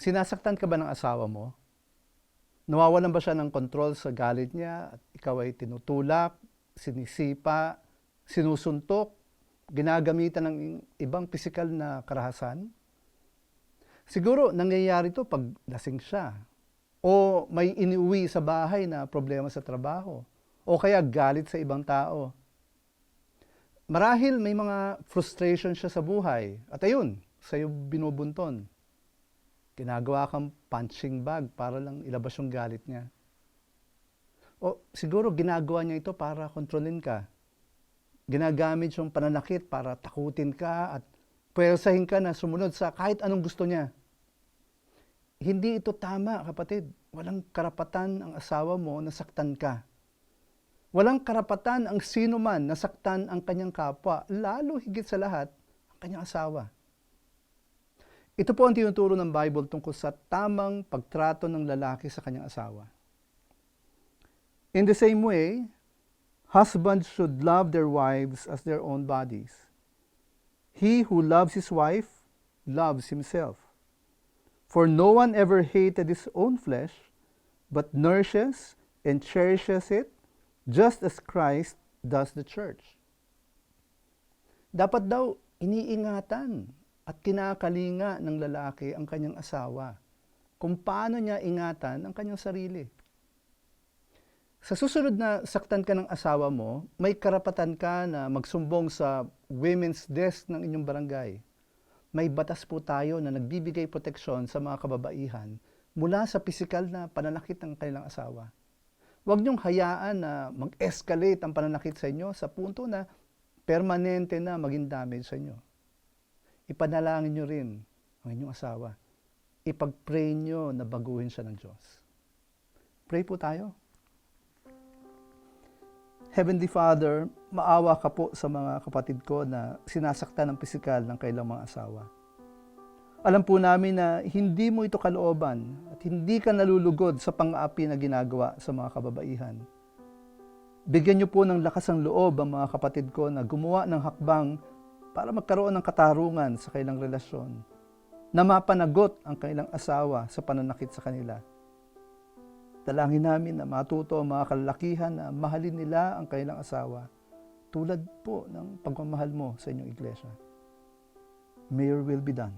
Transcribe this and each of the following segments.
Sinasaktan ka ba ng asawa mo? Nawawalan ba siya ng kontrol sa galit niya at ikaw ay tinutulak, sinisipa, sinusuntok, ginagamitan ng ibang pisikal na karahasan? Siguro nangyayari to pag lasing siya o may iniuwi sa bahay na problema sa trabaho o kaya galit sa ibang tao. Marahil may mga frustration siya sa buhay at ayun, sa'yo binubunton. Ginagawa kang punching bag para lang ilabas yung galit niya. O siguro ginagawa niya ito para kontrolin ka. Ginagamit yung pananakit para takutin ka at pwersahin ka na sumunod sa kahit anong gusto niya. Hindi ito tama, kapatid. Walang karapatan ang asawa mo na saktan ka. Walang karapatan ang sino man na saktan ang kanyang kapwa, lalo higit sa lahat, ang kanyang asawa. Ito po ang tinuturo ng Bible tungkol sa tamang pagtrato ng lalaki sa kanyang asawa. In the same way, husbands should love their wives as their own bodies. He who loves his wife loves himself. For no one ever hated his own flesh, but nourishes and cherishes it, just as Christ does the church. Dapat daw iniingatan at kinakalinga ng lalaki ang kanyang asawa kung paano niya ingatan ang kanyang sarili. Sa susunod na saktan ka ng asawa mo, may karapatan ka na magsumbong sa women's desk ng inyong barangay. May batas po tayo na nagbibigay proteksyon sa mga kababaihan mula sa pisikal na pananakit ng kanilang asawa. Huwag niyong hayaan na mag-escalate ang pananakit sa inyo sa punto na permanente na maging damage sa inyo. Ipanalangin niyo rin ang inyong asawa. Ipag-pray niyo na baguhin siya ng Diyos. Pray po tayo. Heavenly Father, maawa ka po sa mga kapatid ko na sinasaktan ng pisikal ng kailang mga asawa. Alam po namin na hindi mo ito kalooban at hindi ka nalulugod sa pang-aapi na ginagawa sa mga kababaihan. Bigyan niyo po ng lakas ang loob ang mga kapatid ko na gumawa ng hakbang para magkaroon ng katarungan sa kailang relasyon, na mapanagot ang kailang asawa sa pananakit sa kanila. Dalangin namin na matuto ang mga kalalakihan na mahalin nila ang kanilang asawa tulad po ng pagmamahal mo sa inyong iglesia. May your will be done.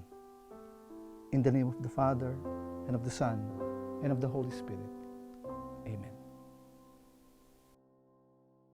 In the name of the Father, and of the Son, and of the Holy Spirit.